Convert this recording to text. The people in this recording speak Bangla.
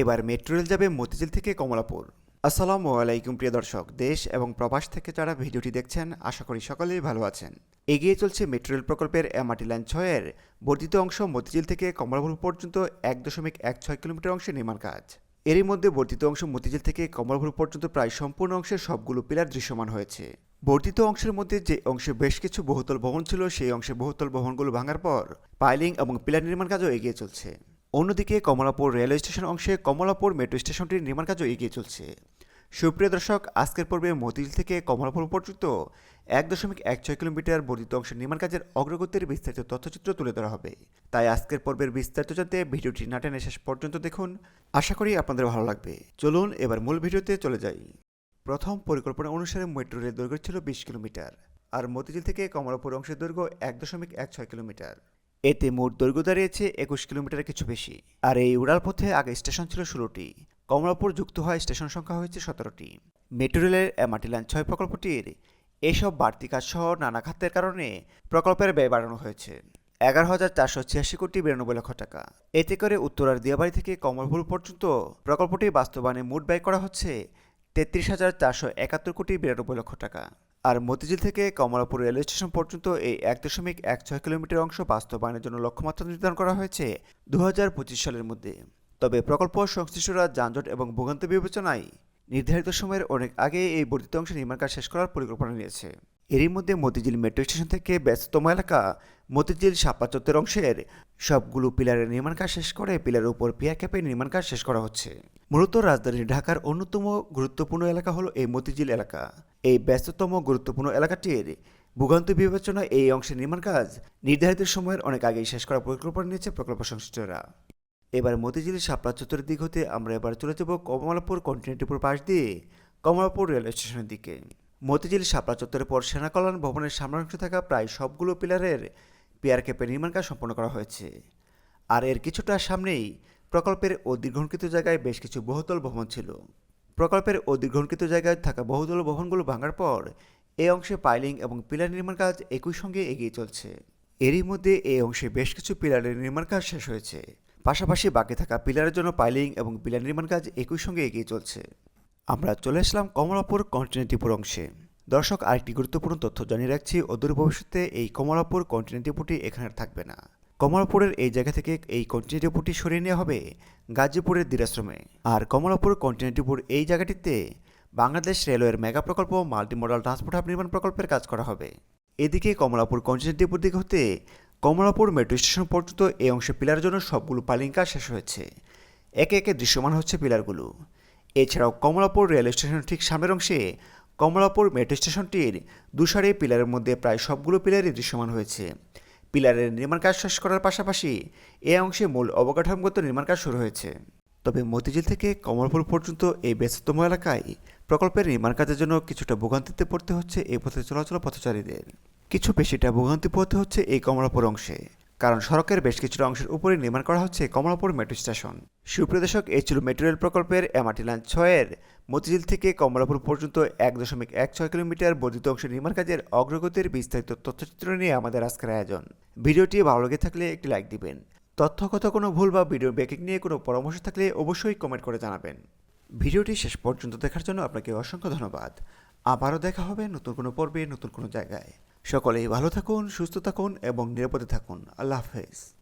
এবার মেট্রো রেল যাবে মতিঝিল থেকে কমলাপুর। আসসালামু আলাইকুম প্রিয় দর্শক, দেশ এবং প্রবাস থেকে যারা ভিডিওটি দেখছেন, আশা করি সকলেই ভালো আছেন। এগিয়ে চলছে মেট্রো রেল প্রকল্পের এমআরটি লাইন ছয়ের বর্ধিত অংশ মতিঝিল থেকে কমলাপুর পর্যন্ত এক দশমিক এক ছয় কিলোমিটার অংশে নির্মাণ কাজ। এরই মধ্যে বর্ধিত অংশ মতিঝিল থেকে কমলাপুর পর্যন্ত প্রায় সম্পূর্ণ অংশের সবগুলো পিলার দৃশ্যমান হয়েছে। বর্ধিত অংশের মধ্যে যে অংশে বেশ কিছু বহুতল ভবন ছিল, সেই অংশে বহুতল ভবনগুলো ভাঙার পর পাইলিং এবং পিলার নির্মাণ কাজও এগিয়ে চলছে। অন্যদিকে কমলাপুর রেলওয়ে স্টেশন অংশে কমলাপুর মেট্রো স্টেশনটির নির্মাণ কাজও এগিয়ে চলছে। সুপ্রিয় দর্শক, আজকের পর্বে মতিঝিল থেকে কমলাপুর পর্যন্ত এক দশমিক এক ছয় কিলোমিটার বর্ধিত অংশের নির্মাণ কাজের অগ্রগতির বিস্তারিত তথ্যচিত্র তুলে ধরা হবে। তাই আজকের পর্বের বিস্তারিত জানতে ভিডিওটি না টেনে শেষ পর্যন্ত দেখুন। আশা করি আপনাদের ভালো লাগবে। চলুন এবার মূল ভিডিওতে চলে যাই। প্রথম পরিকল্পনা অনুসারে মেট্রো রেল দৈর্ঘ্য ছিল বিশ কিলোমিটার, আর মতিঝিল থেকে কমলাপুর অংশের দৈর্ঘ্য এক দশমিক এক ছয় কিলোমিটার। এতে মোট দৈর্ঘ্য দাঁড়িয়েছে একুশ কিলোমিটারের কিছু বেশি। আর এই উড়াল পথে আগে স্টেশন ছিল ষোলোটি। কমলাপুর যুক্ত হয় স্টেশন সংখ্যা হয়েছে সতেরোটি। মেট্রো রেলের এমআরটি লাইন ছয় প্রকল্পটির এসব বাড়তি কাজ সহ নানা খাতের কারণে প্রকল্পের ব্যয় বাড়ানো হয়েছে। এগারো হাজার চারশো ছিয়াশি কোটি বিরানব্বই লক্ষ টাকা। এতে করে উত্তরার দিয়াবাড়ি থেকে কমলপুর পর্যন্ত প্রকল্পটি বাস্তবায়নে মোট ব্যয় করা হচ্ছে তেত্রিশ হাজার চারশো একাত্তর কোটি বিরানব্বই লক্ষ টাকা। আর মতিঝিল থেকে কমলাপুর রেলওয়ে স্টেশন পর্যন্ত এই এক দশমিক এক ছয় কিলোমিটার অংশ বাস্তবায়নের জন্য লক্ষ্যমাত্রা নির্ধারণ করা হয়েছে দু সালের মধ্যে। তবে প্রকল্প সংশ্লিষ্টরা যানজট এবং ভোগান্তি বিবেচনায় নির্ধারিত সময়ের অনেক আগে এই বর্ধিত অংশ নির্মাণ কাজ শেষ করার পরিকল্পনা নিয়েছে। এরই মধ্যে মতিঝিল মেট্রো স্টেশন থেকে ব্যস্ততম এলাকা মতিঝিল শাপলা চত্বর অংশের সবগুলো পিলারের নির্মাণ কাজ শেষ করে পিলারের উপর পিয়া ক্যাপের নির্মাণ কাজ শেষ করা হচ্ছে। মূলত রাজধানী ঢাকার অন্যতম গুরুত্বপূর্ণ এলাকা হলো এই মতিঝিল এলাকা। এই ব্যস্ততম, গুরুত্বপূর্ণ এলাকাটির ভূগান্ত বিবেচনায় এই অংশের নির্মাণ কাজ নির্ধারিত সময়ের অনেক আগেই শেষ করার পরিকল্পনা নিয়েছে প্রকল্প সংশ্লিষ্টরা। এবার মতিঝিল শাপলা চত্বরের দিক হতে আমরা এবার চলে যাব কমলাপুর কন্টিনেন্টের পাশ দিয়ে কমলাপুর রেলওয়ে স্টেশনের দিকে। মতিঝিল শাপলা চত্বরের পর সেনা কল্যাণ ভবনের সামনের অংশে থাকা প্রায় সবগুলো পিলারের পিয়ার ক্যাপের নির্মাণ কাজ সম্পন্ন করা হয়েছে। আর এর কিছুটা সামনেই প্রকল্পের অধিগ্রহণকৃত জায়গায় বেশ কিছু বহুতল ভবন ছিল। প্রকল্পের অধিগ্রহণকৃত জায়গায় থাকা বহুতল ভবনগুলো ভাঙার পর এই অংশে পাইলিং এবং পিলার নির্মাণ কাজ একই সঙ্গে এগিয়ে চলছে। এরই মধ্যে এই অংশে বেশ কিছু পিলারের নির্মাণ কাজ শেষ হয়েছে। পাশাপাশি বাকি থাকা পিলারের জন্য পাইলিং এবং পিলার নির্মাণ কাজ একই সঙ্গে এগিয়ে চলছে। আমরা চলে আসলাম কমলাপুর কন্টিনেন্টিপুর অংশে। দর্শক, আরেকটি গুরুত্বপূর্ণ তথ্য জানিয়ে রাখছি, অদূর ভবিষ্যতে এই কমলাপুর কন্টিনেন্টিপুরটি এখানে থাকবে না। কমলাপুরের এই জায়গা থেকে এই কন্টিনেন্টিপুরটি সরিয়ে নেওয়া হবে গাজীপুরের দিরাশ্রমে। আর কমলাপুর কন্টিনেন্টিপুর এই জায়গাটিতে বাংলাদেশ রেলওয়ের মেগা প্রকল্প মাল্টি মাল্টিমোডাল ট্রান্সপোর্ট হাব নির্মাণ প্রকল্পের কাজ করা হবে। এদিকে কমলাপুর কন্টিনেন্টিপুর দিকে হতে কমলাপুর মেট্রো স্টেশন পর্যন্ত এই অংশে পিলার জন্য সবগুলো পালিং কাজ শেষ হয়েছে। একে একে দৃশ্যমান হচ্ছে পিলারগুলো। এছাড়াও কমলাপুর রেল স্টেশনের ঠিক সামনের অংশে কমলাপুর মেট্রো স্টেশনটির দুসারি পিলারের মধ্যে প্রায় সবগুলো পিলারই দৃশ্যমান হয়েছে। পিলারের নির্মাণ কাজ শেষ করার পাশাপাশি এ অংশে মূল অবকাঠামোগত নির্মাণ কাজ শুরু হয়েছে। তবে মতিঝিল থেকে কমলপুর পর্যন্ত এই ব্যস্ততম এলাকায় প্রকল্পের নির্মাণ কাজের জন্য কিছুটা ভোগান্তিতে পড়তে হচ্ছে এই পথে চলাচল পথচারীদের। কিছু বেশিটা ভোগান্তি পড়তে হচ্ছে এই কমলাপুর অংশে। কারণ সড়কের বেশ কিছুটা অংশের উপরে নির্মাণ করা হচ্ছে কমলাপুর মেট্রো স্টেশন। সুপ্রিয় দর্শক, এই ছিল মেট্রো রেল প্রকল্পের এমআরটি লাইন ছয়ের। মতিঝিল থেকে কমলাপুর পর্যন্ত এক দশমিক এক ছয় কিলোমিটার বর্ধিত অংশের নির্মাণ কাজের অগ্রগতির বিস্তারিত তথ্যচিত্র নিয়ে আমাদের আজকের আয়োজন। ভিডিওটি ভালো লেগে থাকলে একটি লাইক দিবেন। তথ্যগত কোনো ভুল বা ভিডিও বেকিং নিয়ে কোনো পরামর্শ থাকলে অবশ্যই কমেন্ট করে জানাবেন। ভিডিওটি শেষ পর্যন্ত দেখার জন্য আপনাকে অসংখ্য ধন্যবাদ। আবারও দেখা হবে নতুন কোনো পর্বে, নতুন কোনো জায়গায়। সকলেই ভালো থাকুন সুস্থ থাকুন এবং নিরাপদে থাকুন। আল্লাহ হাফেজ।